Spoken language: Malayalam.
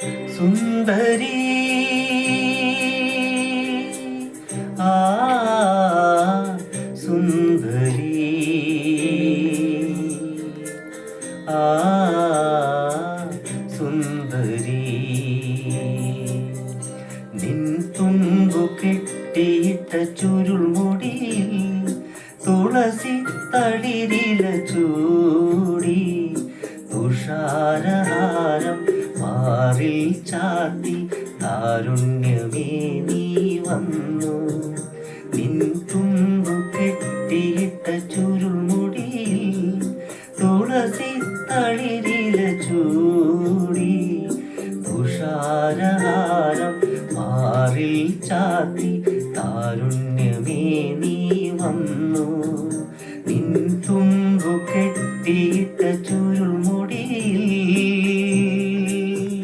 സുന്ദരി. ആ സുന്ദരി. ആ സുന്ദരി. നിൻ തുമ്പു കെട്ടിയിട്ട ചുരുൾമുടിയിൽ തുളസി തളിരില ചൂടി തുഷാരഹാരം മാറിൽ ചാത്തി താരുണ്യമേ നീ വന്നു. നിൻ തുമ്പു കെട്ടിയിട്ട ചുരുൾമുടിയിൽ തുളസി തളിരില ചൂടി. തുഷാരഹാരം മാറിൽ ചാത്തി താരുണ്യമേ നീ വന്നു. നിൻ തുമ്പു കെട്ടി